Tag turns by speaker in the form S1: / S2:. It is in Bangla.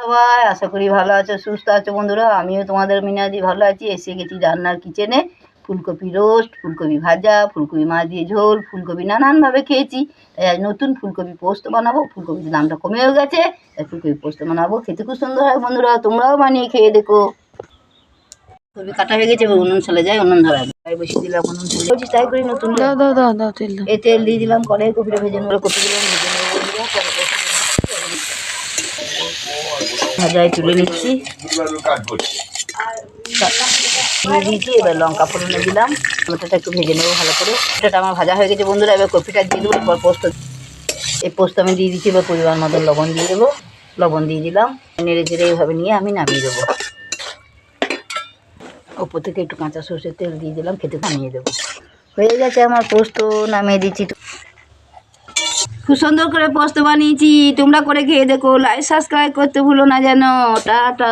S1: সবাই আশা করি ভালো আছো সুস্থ আছো বন্ধুরা। আমিও তোমাদের মিনাদি ভালো আছি। এসে গেছি রান্নার কিচেনে ফুলকপি রোস্ট ফুলকপি ভাজা ফুলকপি মাছ দিয়ে ঝোল ফুলকপি নানানভাবে খেয়েছি। তাই আজ নতুন ফুলকপি পোস্ত বানাবো। ফুলকপির দামটা কমেও গেছে তাই ফুলকপি পোস্ত বানাবো। খেতে খুব সুন্দর হয় বন্ধুরা তোমরাও বানিয়ে খেয়ে দেখো। ফুলকপি কাটা হয়ে গেছে এবার উনুন চলে যায় উনুন ধরাবে। তাই বসিয়ে দিলাম উনুন চলে তাই করি নতুন
S2: দাও দাও দাও দাও তেল
S1: এ তেল দিয়ে দিলাম কড়াই কপিটা ভেজে নেব কপিগুলো ভেজে নেব বন্ধুরা, পরে কষে নেব। ভাজায় তুলে নিচ্ছি। দিয়ে দিয়েছি এবার লঙ্কা ফোড়নে দিলাম। টমেটোটা একটু ভেজে নেব ভালো করে। এটা আমার ভাজা হয়ে গেছে বন্ধুরা, এবার কপিটা দিয়ে দেবো, এরপর পোস্ত। এই পোস্ত আমি দিয়ে দিচ্ছি, এবার পরিমাণ মতন লবণ দিয়ে দেবো। লবণ দিয়ে দিলাম। নেড়ে চেড়ে এইভাবে নিয়ে আমি নামিয়ে দেবো। ওপর থেকে একটু কাঁচা সর্ষের তেল দিয়ে দিলাম, খেতে নামিয়ে দেবো। হয়ে গেছে আমার পোস্ত, নামিয়ে দিচ্ছি। খুব সুন্দর করে পোস্ত বানিয়েছি, তোমরা করে খেয়ে দেখো লাইক সাবস্ক্রাইব করতে ভুলো না যেন, টাটা।